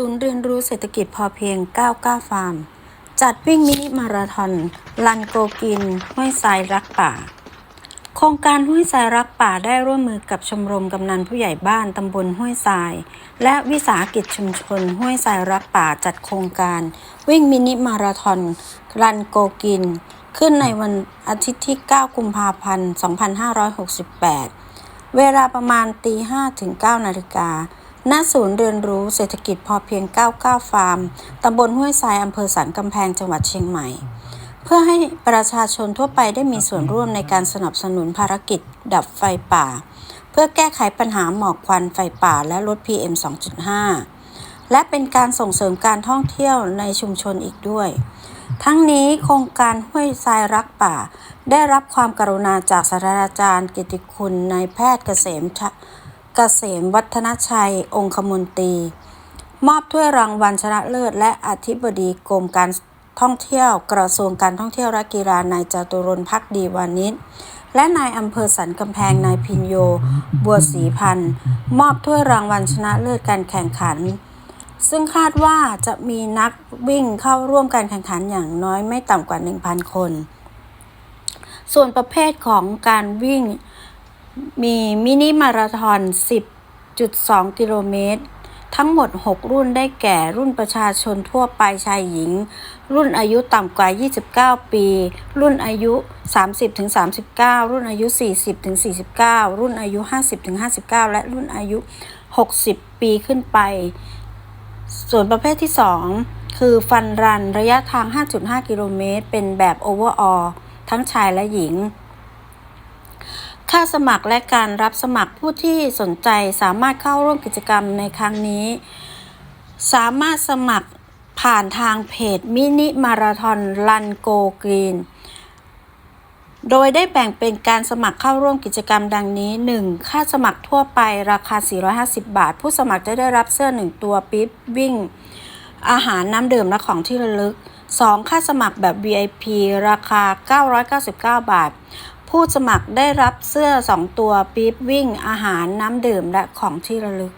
ศูนย์เรียนรู้เศรษฐกิจพอเพียง 99 ฟาร์ม จัดวิ่งมินิมาราธอนลันโกกิน ห้วยทรายรักป่า โครงการห้วยทรายรักป่าได้ร่วมมือกับชมรมกำนันผู้ใหญ่บ้านตำบลห้วยทราย และวิสาหกิจชุมชน ห้วยทรายรักป่าจัดโครงการ วิ่งมินิมาราธอนรันโกกิน ขึ้นในวันอาทิตย์ที่ 9 กุมภาพันธ์ 2568 เวลาประมาณตี5ถึง9นาฬิกา ณศูนย์เรียนรู้เศรษฐกิจพอเพียง 99 ฟาร์ม ตำบลห้วยทรายอำเภอสันกำแพงจังหวัดเชียงใหม่ เพื่อให้ประชาชนทั่วไปได้มีส่วนร่วมในการสนับสนุนภารกิจ ดับไฟป่า เพื่อแก้ไขปัญหาหมอกควันไฟป่าและลด PM 2.5 และเป็นการส่งเสริมการท่องเที่ยวในชุมชนอีกด้วย ทั้งนี้โครงการห้วยทรายรักป่า ได้รับความกรุณาจากศาสตราจารย์ กิติคุณนายแพทย์เกษมช กษมวัฒนชัย องคมนตรี มอบถ้วยรางวัลชนะเลิศ และอธิบดีกรมการท่องเที่ยว กระทรวงการท่องเที่ยวและกีฬานายจตุรนพักดีวานิชและนายอำเภอสันกำแพงนายพินโย บัวศรีพันธ์มอบถ้วยรางวัลชนะเลิศการแข่งขัน ซึ่งคาดว่าจะมีนักวิ่งเข้าร่วมการแข่งขันอย่างน้อยไม่ต่ำกว่า 1,000 คน ส่วนประเภทของการวิ่ง มีมินิมาราธอน 10.2 กิโลเมตร ทั้งหมด 6 รุ่นได้แก่รุ่นประชาชนทั่วไปชายหญิง รุ่นอายุต่ำกว่า 29 ปี รุ่นอายุ 30-39 รุ่นอายุ 40-49 รุ่นอายุ 50-59 และรุ่นอายุ 60 ปีขึ้นไป ส่วนประเภทที่ 2 คือฟันรันระยะทาง 5.5 กิโลเมตร เป็นแบบโอเวอร์ออทั้งชายและหญิง ค่าสมัครและการรับสมัครผู้ที่สนใจสามารถเข้าร่วมกิจกรรมในครั้งนี้ สามารถสมัครผ่านทางเพจมินิมาราธอนลันโกกรีนโดยได้แบ่งเป็นการสมัครเข้าร่วมกิจกรรมดังนี้ 1. ค่าสมัครทั่วไปราคา 450 บาท ผู้สมัครจะได้รับเสื้อ 1 ตัวปิ๊บวิ่ง อาหารน้ำดื่มและของที่ระลึก 2. ค่าสมัครแบบ VIP ราคา 999 บาท ผู้สมัครได้รับเสื้อ 2 ตัวปี๊บวิ่ง อาหารน้ำดื่มและของที่ระลึก